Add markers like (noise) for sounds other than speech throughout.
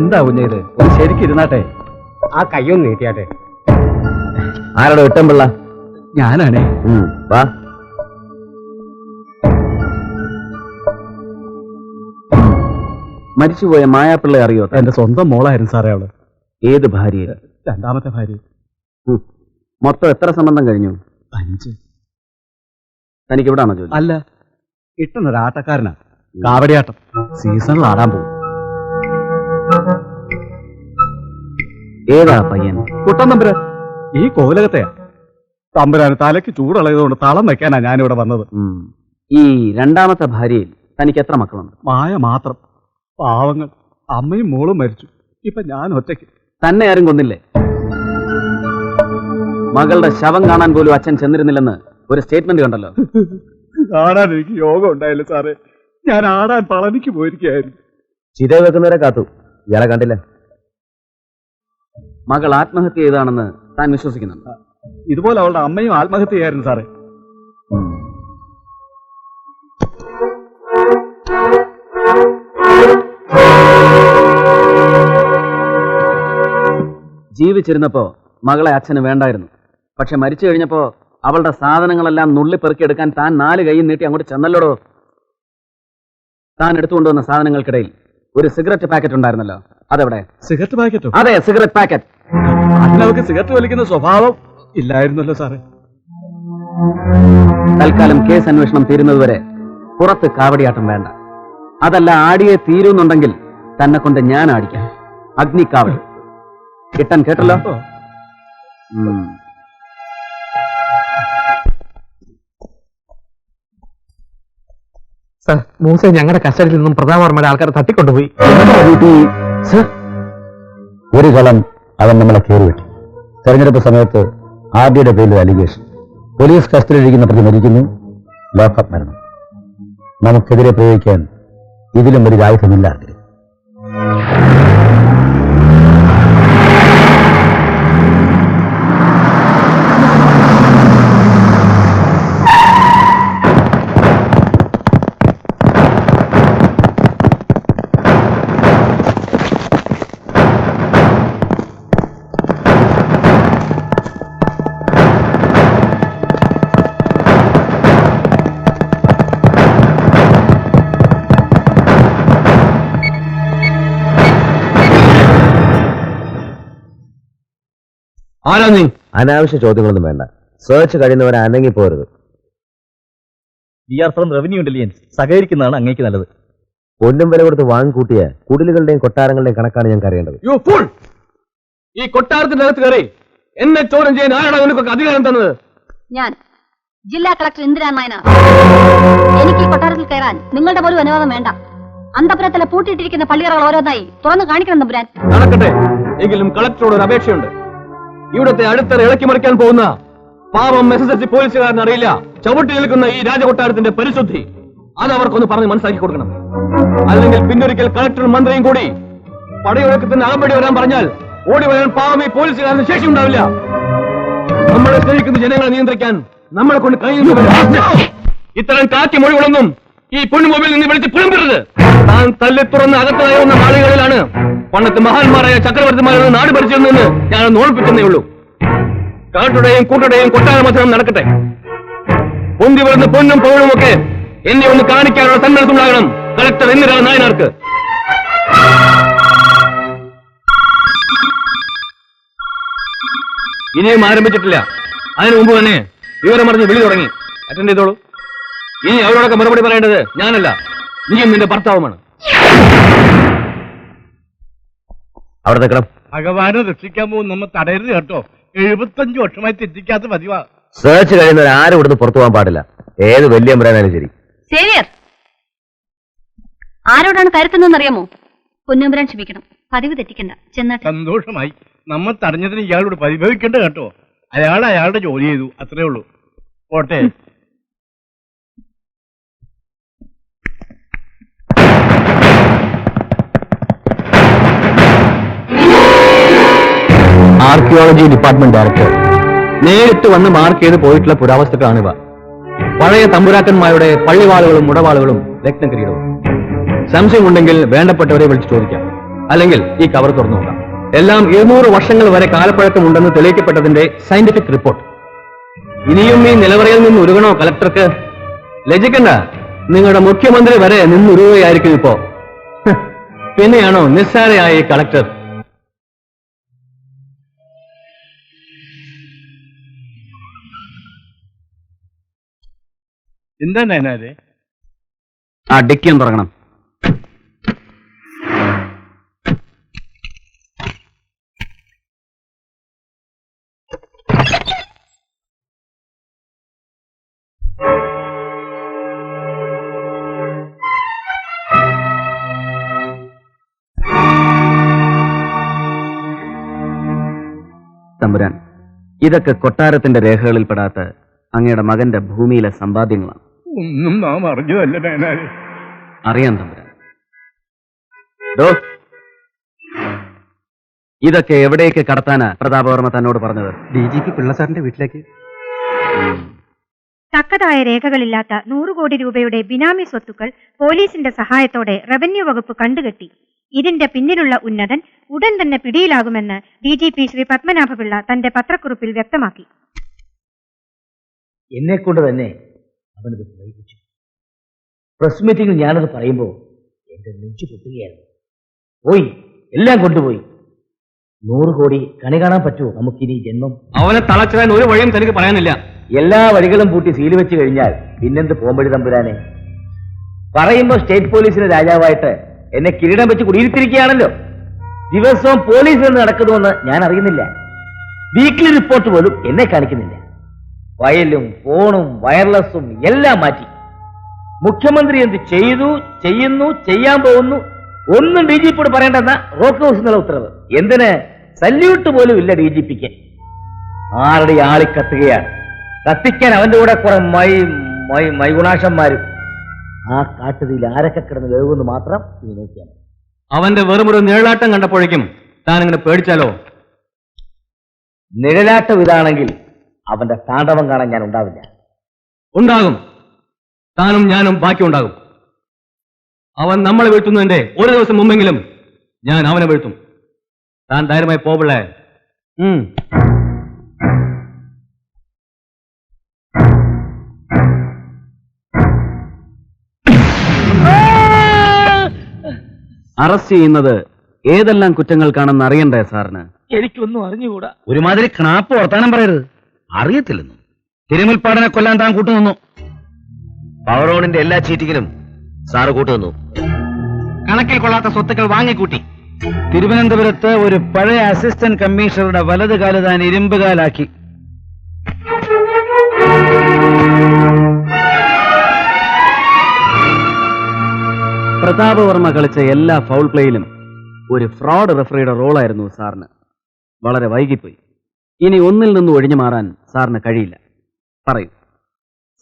എന്താ കുഞ്ഞ ഇത് ശരിക്കും ഇരുന്നാട്ടെ. ആ കയ്യൊന്ന് നീട്ടിയാട്ടെ. ആരോട് ഇട്ടംപിള്ള ഞാനാണേ. വാ. മരിച്ചുപോയ മായാപ്പിള്ള അറിയോ? എന്റെ സ്വന്തം മോളായിരുന്നു സാറേ അവൾ. ഏത് ഭാര്യ രണ്ടാമത്തെ ഭാര്യ. മൊത്തം എത്ര സംബന്ധം കഴിഞ്ഞു? അഞ്ച്. തനിക്ക് എവിടാണോ ജോലി? അല്ല കിട്ടുന്നൊരു ആട്ടക്കാരനാ കാവടിയാട്ടം. സീസണിൽ ആടാൻ പോകും. ഏതാ പയ്യൻ? കുട്ടൻ തമ്പുരാൻ. ഈ കോലകത്തെയാ. തമ്പുരാന് തലയ്ക്ക് ചൂടുള്ളതുകൊണ്ട് തളം വെക്കാനാ ഞാനിവിടെ വന്നത്. ഈ രണ്ടാമത്തെ ഭാര്യയിൽ തനിക്ക് എത്ര മക്കളുണ്ട്? മായ മാത്രം. പാവങ്ങൾ. അമ്മയും മോളും മരിച്ചു. ഇപ്പൊ ഞാൻ ഒറ്റയ്ക്ക്. തന്നെ ആരും കൊന്നില്ലേ? മകളുടെ ശവം കാണാൻ പോലും അച്ഛൻ ചെന്നിരുന്നില്ലെന്ന് ഒരു സ്റ്റേറ്റ്മെന്റ് കണ്ടല്ലോ. കാണാൻ എനിക്ക് യോഗം ഉണ്ടായില്ല സാറേ. ഞാൻ ആടാൻ പളനിക്ക് പോയിരിക്കുകയായിരുന്നു. ചിത വെക്കുന്നവരെ കാത്തു. ഇയാളെ കണ്ടില്ല. മകൾ ആത്മഹത്യ ചെയ്താണെന്ന് താൻ വിശ്വസിക്കുന്നുണ്ട്. ഇതുപോലെ അവളുടെ അമ്മയും ആത്മഹത്യ ചെയ്യായിരുന്നു സാറേ. ജീവിച്ചിരുന്നപ്പോ മകളെ അച്ഛന് വേണ്ടായിരുന്നു. പക്ഷെ മരിച്ചു കഴിഞ്ഞപ്പോ അവളുടെ സാധനങ്ങളെല്ലാം നുള്ളിപ്പെറുക്കിയെടുക്കാൻ താൻ നാല് കൈയും നീട്ടി അങ്ങോട്ട് ചെന്നല്ലോടോ? താൻ എടുത്തുകൊണ്ടുവന്ന സാധനങ്ങൾക്കിടയിൽ ഒരു സിഗരറ്റ് പാക്കറ്റ് ഉണ്ടായിരുന്നല്ലോ. അതെവിടെ? സിഗരറ്റ് പാക്കറ്റോ? അതെ സിഗരറ്റ് പാക്കറ്റ്. അതിനവർക്ക് സിഗരറ്റ് വലിക്കുന്ന സ്വഭാവം ഇല്ലായിരുന്നല്ലോ സാറേ. തൽക്കാലം കേസ് അന്വേഷണം തീരുന്നതുവരെ പുറത്ത് കാവടിയാട്ടം വേണ്ട. അതല്ല ആടിയെ തീരുന്നുണ്ടെങ്കിൽ തന്നെ കൊണ്ട് ഞാൻ ആടിക്കാം. അഗ്നിക്കാവടി കിട്ടൻ കേട്ടല്ലോ? മൂസ ഞങ്ങളുടെ കസ്റ്റഡിയിൽ നിന്നും പ്രതാപവർമ്മയുടെ ആൾക്കാരെ തട്ടിക്കൊണ്ടുപോയി. ഒരു കളം അവൻ നമ്മളെ കയറിവിട്ടു തെരഞ്ഞെടുപ്പ് സമയത്ത് ആർ പേരിൽ അലിഗേഷൻ പോലീസ് കസ്റ്റഡിയിലിരിക്കുന്ന പ്രതി മരിക്കുന്നു. ലോക്കപ്പ് മരണം. നമുക്കെതിരെ പ്രയോഗിക്കാൻ ഇതിലും ഒരു ആയുധമില്ല ആരാ നീ? അനാവശ്യ ചോദ്യങ്ങളൊന്നും വേണ്ട. സെർച്ച് കഴിയുന്നവരെ അനങ്ങി പോരുത്. We are from revenue intelligence സഹകരിക്കുന്നതാണ് അങ്ങേക്ക് നല്ലത്. പൊന്നും വില കൊടുത്ത് വാങ്ങിക്കൂട്ടിയ കുടിലുകളുടെയും കൊട്ടാരങ്ങളുടെയും കണക്കാണ് ഞങ്ങൾക്ക് അറിയേണ്ടത് യു ഫുൾ ഈ കൊട്ടാരത്തിന്റെ അകത്ത് കയറി എന്നെ ചോദ്യം ചെയ്യാൻ ആരാണ് നിനക്കൊക്കെ അധികാരം തന്നത്? ഞാൻ. ജില്ലാ കളക്ടർ ഇന്ദിരാ നായനാർ എനിക്ക് ഈ കൊട്ടാരത്തിൽ കയറാൻ നിങ്ങളുടെ പോലും അനുവാദം വേണ്ട. അന്തപുരത്തിലെ പൂട്ടിയിട്ടിരിക്കുന്ന പള്ളിയറകൾ ഓരോന്നായി തുറന്നു കാണിക്കണം തമ്പുരാൻ. നടക്കട്ടെ. എങ്കിലും കളക്ടറോട് ഒരു അപേക്ഷയുണ്ട്. ഇവിടുത്തെ അടുത്തറ ഇളക്കി മറിക്കാൻ പോകുന്ന പാവം എസ് എസ് എസ് സി പോലീസുകാരന് അറിയില്ല. ചവിട്ടി നിൽക്കുന്ന ഈ രാജകൊട്ടാരത്തിന്റെ പരിശുദ്ധി. അത് അവർക്കൊന്ന് പറഞ്ഞ് മനസ്സിലാക്കി കൊടുക്കണം. അല്ലെങ്കിൽ പിന്നൊരിക്കൽ കളക്ടറും മന്ത്രിയും കൂടി പടയൊഴുക്കത്തിന് അകമ്പടി വരാൻ പറഞ്ഞാൽ ഓടി വരാൻ പാവം ഈ പോലീസുകാരന് ശേഷി ഉണ്ടാവില്ല. നമ്മളെ സ്നേഹിക്കുന്ന ജനങ്ങളെ നിയന്ത്രിക്കാൻ നമ്മളെ കൊണ്ട് കഴിയുന്നു ഇത്തരം കാക്കി മൊഴികളൊന്നും ഈ പൊണ്ണുമൊബിൽ നിന്ന് വിളിച്ച് പുറമ്പരുത് താൻ തല്ലി തുറന്ന് അകത്ത് കയറുന്ന നാളുകളിലാണ് പണ്ടത്തെ മഹാന്മാരായ ചക്രവർത്തിമാരുടെ നാട് ഭരിച്ചിരുന്നെന്ന് ഞാൻ ഓർപ്പിക്കുന്നേ ഉള്ളൂ. കാട്ടുടെയും കൂട്ടുടെയും കൊട്ടാര മത്സരം നടക്കട്ടെ. പൊന്തി വരുന്ന പൊന്നും പൗളും ഒക്കെ എന്നെ ഒന്ന് കാണിക്കാനുള്ള സന്നദ്ധമുണ്ടാകണം കളക്ടർ എന്നിരാണ് നായനാർക്ക്. ഇനിയും ആരംഭിച്ചിട്ടില്ല. അതിനു മുമ്പ് തന്നെ വിവരം അറിഞ്ഞ് വിളി തുടങ്ങി. അറ്റൻഡ് ചെയ്തോളൂ. ഇനി അവരോടൊക്കെ മറുപടി പറയേണ്ടത് ഞാനല്ല. നീയും നിന്റെ ഭർത്താവുമാണ്. അവിടെ നിൽക്കണം. ഭഗവാനെ രക്ഷിക്കാൻ പോകും നമ്മൾ തടയരുത് കേട്ടോ. എഴുപത്തഞ്ചു വർഷമായി തെറ്റിക്കാത്ത പതിവാ. സെർച്ച് കഴിയുന്നവർ ആരും ഇവിടുന്ന് പുറത്തു പോകാൻ പാടില്ല. ഏത് വലിയ മൃഗനാലും ശരി. സേവിയർ ആരോടാണ് കരുത്തുന്നതെന്ന് അറിയാമോ പൊന്നുമ്പുരാൻ ക്ഷമിക്കണം. പതിവ് തെറ്റിക്കണ്ട. ചെന്നാട്ടെ. സന്തോഷമായി. നമ്മൾ തടഞ്ഞതിന് ഇയാളോട് പരിഭവിക്കണ്ട കേട്ടോ. അയാൾ അയാളുടെ ജോലി ചെയ്തു. അത്രേ ഉള്ളൂ. പോട്ടെ. ആർക്കിയോളജി ഡിപ്പാർട്ട്മെന്റ് ഡയറക്ടർ നേരിട്ട് വന്ന് മാർക്ക് ചെയ്ത് പോയിട്ടുള്ള പുരാവസ്തുക്കളാണിവ. പഴയ തമ്പുരാക്കന്മാരുടെ പള്ളിവാളുകളും മുടവാളുകളും രത്നകിരീടവും സംശയമുണ്ടെങ്കിൽ വേണ്ടപ്പെട്ടവരെ വിളിച്ച് ചോദിക്കാം. അല്ലെങ്കിൽ ഈ കവർ തുറന്നു നോക്കാം. എല്ലാം ഇരുന്നൂറ് വർഷങ്ങൾ വരെ കാലപ്പഴക്കമുണ്ടെന്ന് തെളിയിക്കപ്പെട്ടതിന്റെ സയന്റിഫിക് റിപ്പോർട്ട് ഇനിയും ഈ നിലവറയിൽ നിന്ന് ഉരുകണോ കലക്ടർക്ക് ലജിക്കണ്ട നിങ്ങളുടെ മുഖ്യമന്ത്രി വരെ നിന്നുരുകയായിരിക്കും ഇപ്പോ. പിന്നെയാണോ നിസ്സാരയായ ഈ കളക്ടർ എന്താ നയനാരെ? ആ ഡിക്കി ഒന്ന് തമ്പുരാൻ ഇതൊക്കെ കൊട്ടാരത്തിന്റെ രേഖകളിൽപ്പെടാത്ത അങ്ങയുടെ മകന്റെ ഭൂമിയിലെ സമ്പാദ്യങ്ങളാണ്. ഒന്നും നാം അറിഞ്ഞതല്ല നയനാരെ അറിയാം തമ്പുരാൻ. ഇതൊക്കെ എവിടേക്ക് കടത്താനാ പ്രതാപവർമ്മ തന്നോട് പറഞ്ഞത്? ഡി ജി പി പിള്ളസാറിന്റെ വീട്ടിലേക്ക്. തക്കതായ രേഖകളില്ലാത്ത നൂറ് കോടി രൂപയുടെ ബിനാമി സ്വത്തുക്കൾ പോലീസിന്റെ സഹായത്തോടെ റവന്യൂ വകുപ്പ് കണ്ടുകെട്ടി. ഇതിന്റെ പിന്നിലുള്ള ഉന്നതൻ ഉടൻ തന്നെ പിടിയിലാകുമെന്ന് D G P Sree Padmanabhapillai തന്റെ പത്രക്കുറിപ്പിൽ വ്യക്തമാക്കി. എന്നെ കൊണ്ട് തന്നെ അവനത് പ്രയോഗിച്ചു. പ്രസ് മീറ്റിംഗിൽ ഞാനത് പറയുമ്പോൾ എന്റെ നെഞ്ചു പൊട്ടുകയായിരുന്നു. പോയി എല്ലാം കൊണ്ടുപോയി. നൂറ് കോടി കണി കാണാൻ പറ്റുമോ? നമുക്കിനി ജന്മം. അവനെ തളച്ചിടാൻ ഒരു വഴിയും തനിക്ക് പറയാനില്ല. എല്ലാ വഴികളും പൂട്ടി സീൽ വെച്ച് കഴിഞ്ഞാൽ പിന്നെന്ത് പോകുമ്പഴി തമ്പുരാനെ? പറയുമ്പോ സ്റ്റേറ്റ് പോലീസിന് രാജാവായിട്ട് എന്നെ കിരീടം വെച്ച് കുടിയിരുത്തിരിക്കുകയാണല്ലോ ദിവസവും പോലീസിൽ നിന്ന് നടക്കുന്നുവെന്ന് ഞാൻ അറിയുന്നില്ല. വീക്ക്ലി റിപ്പോർട്ട് പോലും എന്നെ കാണിക്കുന്നില്ല. വയലും ഫോണും വയർലെസ്സും എല്ലാം മാറ്റി. മുഖ്യമന്ത്രി എന്ത് ചെയ്തു? ചെയ്യുന്നു ചെയ്യാൻ പോകുന്നു? ഒന്നും ഡി ജി പിയോട് പറയേണ്ടെന്ന റോക്ക് ഹൗസ് എന്നുള്ള ഉത്തരവ്. എന്തിന്? സല്യൂട്ട് പോലും ഇല്ല ഡി ജി പിക്ക്. ആരുടെ ആളി കത്തുകയാണ്? കത്തിക്കാൻ അവന്റെ കൂടെ കുറെ മൈ മൈ മൈഗുണാശന്മാരും. ആ കാട്ടുതിയിൽ ആരൊക്കെ കിടന്ന് വേവുമെന്ന് മാത്രം മതി. അവന്റെ വെറുമൊരു നിഴലാട്ടം കണ്ടപ്പോഴേക്കും താൻ ഇങ്ങനെ പേടിച്ചാലോ? നിഴലാട്ടം ഇതാണെങ്കിൽ അവന്റെ താണ്ഡവം കാണാൻ ഞാൻ ഉണ്ടാവില്ല. ഉണ്ടാകും. താനും ഞാനും ബാക്കി ഉണ്ടാകും. അവൻ നമ്മളെ വീഴ്ത്തുന്നതിന്റെ ഒരു ദിവസം മുമ്പെങ്കിലും ഞാൻ അവനെ വീഴ്ത്തും. താൻ ധൈര്യമായി പോപിള്ളേ ഉം. അറസ്റ്റ് ചെയ്യുന്നത് ഏതെല്ലാം കുറ്റങ്ങൾക്കാണെന്ന് അറിയണ്ടേ സാറിന്? എനിക്കൊന്നും അറിഞ്ഞുകൂടാ. ഒരുമാതിരി ക്നാപ്പ് വർത്താനം പറയരുത്. അറിയത്തില്ലെന്നു. തിരുമുൽപ്പാടനെ കൊല്ലാൻ താൻ കൂട്ടുനിന്നു. പവറോണിന്റെ എല്ലാ ചീറ്റിങ്ങിലും സാറ് കൂട്ടുനിന്നു. കണക്കിൽ കൊള്ളാത്ത സ്വത്തുക്കൾ വാങ്ങിക്കൂട്ടി. തിരുവനന്തപുരത്ത് ഒരു പഴയ അസിസ്റ്റന്റ് കമ്മീഷണറുടെ വലത് കാൽ താൻ ഇരുമ്പുകാലാക്കി പ്രതാപവർമ്മ കളിച്ച എല്ലാ ഫൗൾ പ്ലേയിലും ഒരു ഫ്രോഡ് റെഫറിയുടെ റോളായിരുന്നു സാറിന്. വളരെ വൈകിപ്പോയി. ഇനി ഒന്നിൽ നിന്ന് ഒഴിഞ്ഞു മാറാൻ സാറിന് കഴിയില്ല. പറയൂ.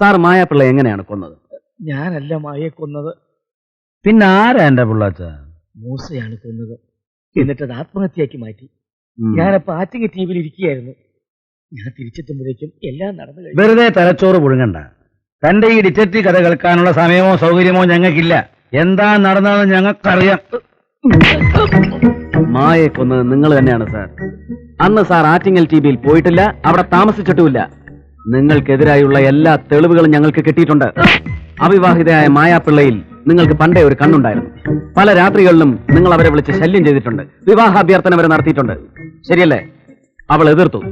സാർ മായാപ്പിള്ള എങ്ങനെയാണ് കൊന്നത്? ഞാനല്ല മായയെ കൊന്നത്. പിന്നെ ആരാ എന്റെ പിള്ളാച്ച? മൂസയാണ് കൊന്നത്. എന്നിട്ട് അത് ആത്മഹത്യയാക്കി മാറ്റി. ഞാനപ്പോ ആറ്റിങ്ങ ടി വിയിൽ ഇരിക്കുകയായിരുന്നു. ഞാൻ തിരിച്ചെത്തുമ്പോഴേക്കും എല്ലാം നടന്നു കഴിഞ്ഞു. വെറുതെ തലച്ചോറ് പുഴുങ്ങണ്ട. തന്റെ ഈ ഡിറ്റക്റ്റീവ് കഥ കേൾക്കാനുള്ള സമയമോ സൗകര്യമോ ഞങ്ങൾക്കില്ല. എന്താ നടന്നതെന്ന് ഞങ്ങൾക്കറിയാം. മായെ കൊന്നത് നിങ്ങൾ തന്നെയാണ് സാർ. അന്ന് സാർ ആറ്റിങ്ങൽ ടി വിയിൽ പോയിട്ടില്ല അവിടെ താമസിച്ചിട്ടുമില്ല. നിങ്ങൾക്കെതിരായുള്ള എല്ലാ തെളിവുകളും ഞങ്ങൾക്ക് കിട്ടിയിട്ടുണ്ട്. അവിവാഹിതയായ മായാപ്പിള്ളയിൽ നിങ്ങൾക്ക് പണ്ടേ ഒരു കണ്ണുണ്ടായിരുന്നു. പല രാത്രികളിലും നിങ്ങൾ അവരെ വിളിച്ച് ശല്യം ചെയ്തിട്ടുണ്ട്. വിവാഹാഭ്യർത്ഥന വരെ നടത്തിയിട്ടുണ്ട്. ശരിയല്ലേ? അവൾ എതിർത്തു.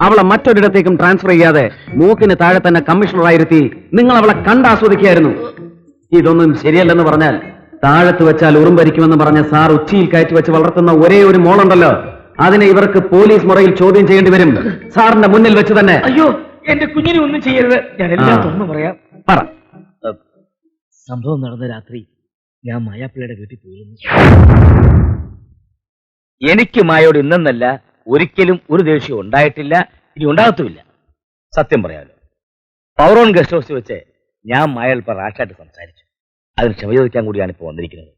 അവളെ മറ്റൊരിടത്തേക്കും ട്രാൻസ്ഫർ ചെയ്യാതെ മൂക്കിന് താഴെ തന്നെ കമ്മീഷണറായിരുത്തി നിങ്ങൾ അവളെ കണ്ടാസ്വദിക്കുകയായിരുന്നു. ഇതൊന്നും ശരിയല്ലെന്ന് പറഞ്ഞാൽ താഴത്ത് വെച്ചാൽ ഉറുമ്പരിക്കുമെന്ന് പറഞ്ഞ സാർ ഉച്ചിയിൽ കയറ്റി വെച്ച് വളർത്തുന്ന ഒരേ ഒരു മോളുണ്ടല്ലോ. അതിനെ ഇവർക്ക് പോലീസ് മുറയിൽ ചോദ്യം ചെയ്യേണ്ടി വരും. സാറിന്റെ മുന്നിൽ വെച്ച് തന്നെ. അയ്യോ എന്റെ കുഞ്ഞിനെ ഒന്നും ചെയ്യരുത്. ഞാൻ എല്ലാം. തുറന്നു പറയാം. പറ. സംഭവം നടന്ന രാത്രി ഞാൻ മായാപ്പിള്ളയുടെ വീട്ടിൽ പോയിരുന്നു. എനിക്ക് മായോട് ഇന്നെന്നല്ല ഒരിക്കലും ഒരു ദേഷ്യം ഉണ്ടായിട്ടില്ല ഇനി ഉണ്ടാകത്തുമില്ല. സത്യം പറയാമല്ലോ പൗറോൺ ഗസ്റ്റ് ഹൗസിൽ വെച്ച് ഞാൻ മായ ഇപ്പം റാഷായിട്ട് സംസാരിച്ചു. അതിന് ക്ഷമ ചോദിക്കാൻ കൂടിയാണ് ഇപ്പോൾ വന്നിരിക്കുന്നത്.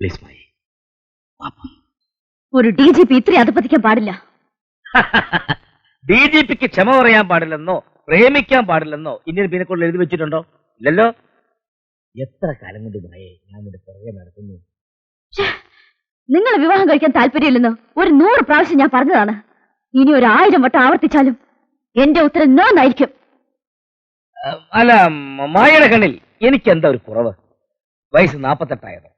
പ്ലീസ് മായി. മായ ഒരു ഡി ജി പി ഇത്ര അധപ്പതിക്കാൻ പാടില്ല. ഡി ജി പിക്ക് ക്ഷമ പറയാൻ പാടില്ലെന്നോ പ്രേമിക്കാൻ പാടില്ലെന്നോ ഇന്ത്യൻ പീനക്കോഡിൽ എഴുതി വെച്ചിട്ടുണ്ടോ? ഇല്ലല്ലോ. എത്ര കാലം കൊണ്ട് ഭയേ ഞാൻ നിന്റെ പുറകെ നടക്കുന്നു? നിങ്ങൾ വിവാഹം കഴിക്കാൻ താല്പര്യമില്ലെന്ന്? ഒരു നൂറ് പ്രാവശ്യം ഞാൻ പറഞ്ഞതാണ്. ഇനി ഒരു ആയിരം വട്ടം ആവർത്തിച്ചാലും എന്റെ ഉത്തരം നോന്നായിരിക്കും അല്ല മായയുടെ കണ്ണിൽ എനിക്ക് എന്താ ഒരു കുറവ്? വയസ്സ് നാപ്പത്തെട്ടായത്?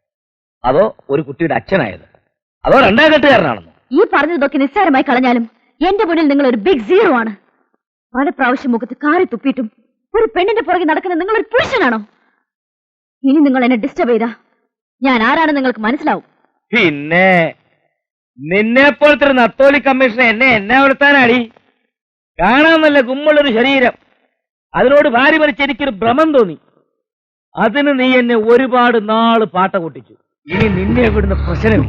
അതോ ഒരു കുട്ടിയുടെ അച്ഛനായത്? അതോ രണ്ടാം കെട്ടുകാരനാണെന്നോ? ഈ പറഞ്ഞതൊക്കെ നിസ്സാരമായി കളഞ്ഞാലും എന്റെ മുന്നിൽ നിങ്ങൾ ഒരു ബിഗ് സീറോ ആണ്. പല പ്രാവശ്യം മുഖത്ത് കാറി തുപ്പിയിട്ടും ഒരു പെണ്ണിന്റെ പുറകെ നടക്കുന്ന നിങ്ങൾ ഒരു പുരുഷനാണോ? ഇനി നിങ്ങൾ എന്നെ ഡിസ്റ്റർബ് ചെയ്താ. ഞാൻ ആരാണെന്ന് നിങ്ങൾക്ക് മനസ്സിലാവും. പിന്നെ നിന്നെ പോലത്തെ ഒരു നത്തോലി കമ്മീഷൻ എന്നെ എന്നെ വളർത്താനാടി കാണാൻ നല്ല കുമ്മുള്ളൊരു ശരീരം. അതിനോട് ഭാര്യ മരിച്ച് എനിക്കൊരു ഭ്രമം തോന്നി. അതിന് നീ എന്നെ ഒരുപാട് നാൾ പാട്ട കൂട്ടിച്ചു ഇനി നിന്നെ ഇവിടുന്ന് പ്രശ്നമില്ല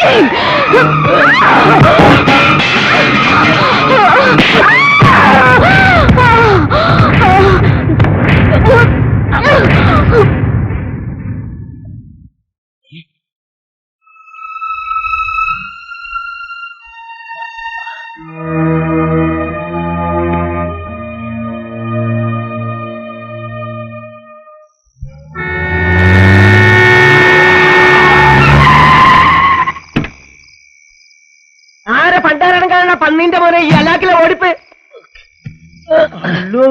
Ah! പന്നീന്റെ മോനെ ഈ അലാക്കിലെ ഓടിപ്പ്. അല്ലോ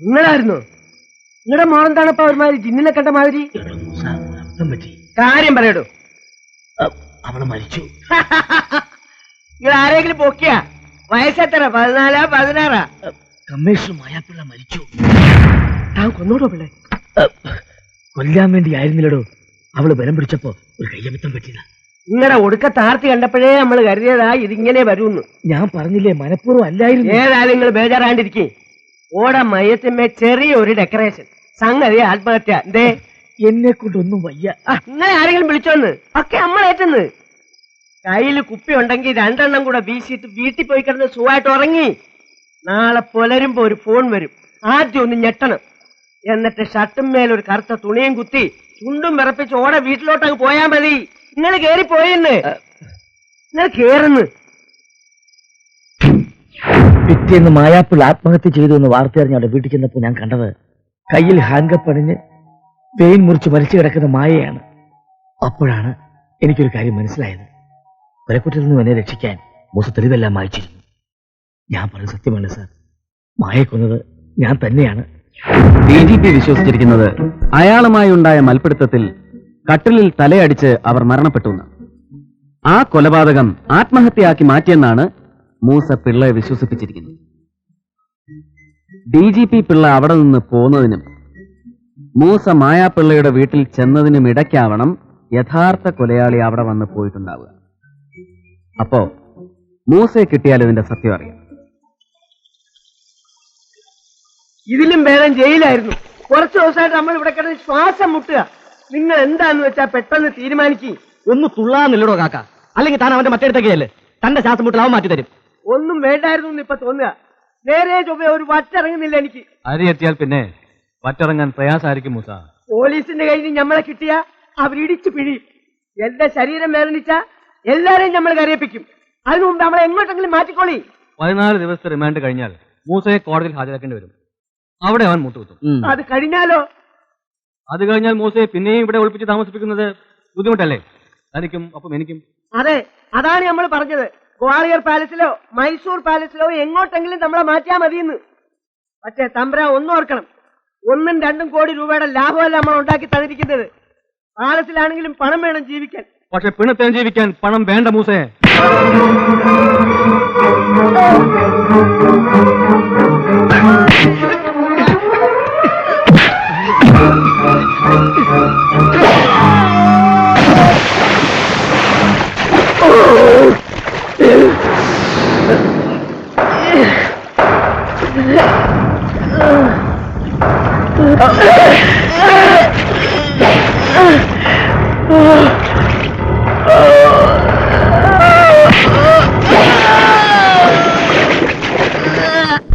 നിങ്ങളായിരുന്നു? നിങ്ങളുടെ മോളെന്താണ് ഇപ്പൊ ഒരുമാതിരി ജിന്നിനെ കണ്ട മാതിരി? കാര്യം പറയടോ. അവൾ മരിച്ചു. നിങ്ങൾ ആരെങ്കിലും പൊക്കിയ? വയസ്സെത്ര? പതിനാലാ പതിനാറാ? കമ്മീഷണർ മായാപ്പിള്ള മരിച്ചു. താൻ കൊന്നോടോ പിള്ളേ. കൊല്ലാൻ വേണ്ടി ആയിരുന്നില്ലടോ അവൾ ബലം പിടിച്ചപ്പോ ഒരു കയ്യമിത്തം പറ്റിയതാ. നിങ്ങളുടെ ഒടുക്ക താർത്തി കണ്ടപ്പോഴേ നമ്മൾ കരുതിയതാ ഇതിങ്ങനെ വരുമെന്ന് ഞാൻ പറഞ്ഞില്ലേ മനഃപൂർവം അല്ലായിരുന്നു. ഏതായാലും നിങ്ങൾ ബേജാറാണ്ടിരിക്കേ. ഓട മയത്തിന്മേ ചെറിയൊരു ഡെക്കറേഷൻ സംഗതി ആത്മഹത്യ. എന്തേ? എന്നെ കൊണ്ടൊന്നും വയ്യ. ഇങ്ങനെ ആരെങ്കിലും വിളിച്ചോന്ന്? ഒക്കെ നമ്മളേറ്റെന്ന് കയ്യിൽ കുപ്പി ഉണ്ടെങ്കിൽ രണ്ടെണ്ണം കൂടെ വീശിയിട്ട് വീട്ടിൽ പോയി കിടന്ന് സുഖമായിട്ട് ഉറങ്ങി. നാളെ പുലരുമ്പോ ഒരു ഫോൺ വരും. ആദ്യം ഒന്ന് ഞെട്ടണം. എന്നിട്ട് ഷർട്ടും മേലൊരു കറുത്ത തുണിയും കുത്തി ചുണ്ടും വിറപ്പിച്ച് ഓടെ വീട്ടിലോട്ടങ്ങ് പോയാ മതി. നിങ്ങൾ കേറി പോയിന്ന്. നിങ്ങൾ കേറുന്ന്. പിറ്റേന്ന് മായാപ്പിൾ ആത്മഹത്യ ചെയ്തു എന്ന് വാർത്ത അറിഞ്ഞ അവിടെ വീട്ടിൽ ചെന്നപ്പോ ഞാൻ കണ്ടത് കയ്യിൽ ഹാൻഡ് കപ്പ് അണിഞ്ഞ് വെയിൻ മുറിച്ച് മരിച്ചു കിടക്കുന്ന മായയാണ്. അപ്പോഴാണ് എനിക്കൊരു കാര്യം മനസ്സിലായത്. കൊലക്കുറ്റിൽ നിന്നും എന്നെ രക്ഷിക്കാൻ മൂസ തെളിവെല്ലാം വായിച്ചിരുന്നു ഞാൻ പറഞ്ഞ സത്യമാണ് സാർ. മായയെ കൊന്നത് ഞാൻ തന്നെയാണ്. ഡി ജി പി വിശ്വസിച്ചിരിക്കുന്നത് അയാളുമായി ഉണ്ടായ മൽപ്പിടുത്തത്തിൽ കട്ടിലിൽ തലയടിച്ച് അവർ മരണപ്പെട്ടുന്ന് ആ കൊലപാതകം ആത്മഹത്യയാക്കി മാറ്റിയെന്നാണ് മൂസ പിള്ളയെ വിശ്വസിപ്പിച്ചിരിക്കുന്നത്. ഡി ജി പി പിള്ള അവിടെ നിന്ന് പോന്നതിനും മൂസ മായാപിള്ളയുടെ വീട്ടിൽ ചെന്നതിനും ഇടയ്ക്കാവണം യഥാർത്ഥ കൊലയാളി അവിടെ വന്ന് പോയിട്ടുണ്ടാവുക. അപ്പോ മൂസയെ കിട്ടിയാൽ ഇതിന്റെ സത്യം അറിയാം. ഇതിലും ഭേദം ജയിലായിരുന്നു. കുറച്ച് ദിവസമായിട്ട് നമ്മൾ ഇവിടെ കിടന്ന് ശ്വാസം മുട്ടുക. നിങ്ങൾ എന്താന്ന് വെച്ചാ പെട്ടെന്ന് തീരുമാനിക്കും? ഒന്ന് തുള്ളാന്നില്ലടോ കാക്ക. അല്ലെങ്കിൽ താൻ അവന്റെ മറ്റേടത്തേക്കല്ലേ തന്റെ ശ്വാസം മുട്ടിൽ അവൻ മാറ്റി തരും ഒന്നും വേണ്ടായിരുന്നു എന്ന് ഇപ്പൊ തോന്നുക. നേരെ ചൊവ്വ ഒരു വറ്റിറങ്ങുന്നില്ല എനിക്ക്. അരി എത്തിയാൽ പിന്നെ വറ്റിറങ്ങാൻ പ്രയാസമായിരിക്കും മൂസ. പോലീസിന്റെ കയ്യിൽ നിന്ന് ഞമ്മളെ കിട്ടിയ അവരിടിച്ചു പിഴി എന്റെ ശരീരം വേദനിച്ച എല്ലാരെയും നമ്മൾ കരയിപ്പിക്കും. അതിനു മുമ്പ് നമ്മളെ എങ്ങോട്ടെങ്കിലും മാറ്റിക്കോളി. പതിനാല് ദിവസത്തെ റിമാൻഡ് കഴിഞ്ഞാൽ മൂസയെ കോടതിയിൽ ഹാജരാക്കേണ്ടി വരും. അവിടെ അവൻ മുട്ടുകുത്തും. അത് കഴിഞ്ഞാലോ? അത് കഴിഞ്ഞാൽ മൂസയെ പിന്നെയും ഇവിടെ ഒളിപ്പിച്ച് താമസിപ്പിക്കുന്നത് ബുദ്ധിമുട്ടല്ലേ? തനിക്കും അപ്പം എനിക്കും. അതെ അതാണ് നമ്മൾ പറഞ്ഞത്. ഗ്വാളിയർ പാലസിലോ മൈസൂർ പാലസിലോ എങ്ങോട്ടെങ്കിലും നമ്മളെ മാറ്റിയാ മതിയെന്ന്. പക്ഷെ തമ്പ്ര ഒന്നും ഓർക്കണം. ഒന്നും രണ്ടും കോടി രൂപയുടെ ലാഭമല്ല നമ്മൾ ഉണ്ടാക്കി തന്നിരിക്കുന്നത്. പാലസിലാണെങ്കിലും പണം വേണം ജീവിക്കാൻ. പക്ഷെ പിണത്തെ ജീവിക്കാൻ പണം വേണ്ട മൂസേ. (laughs)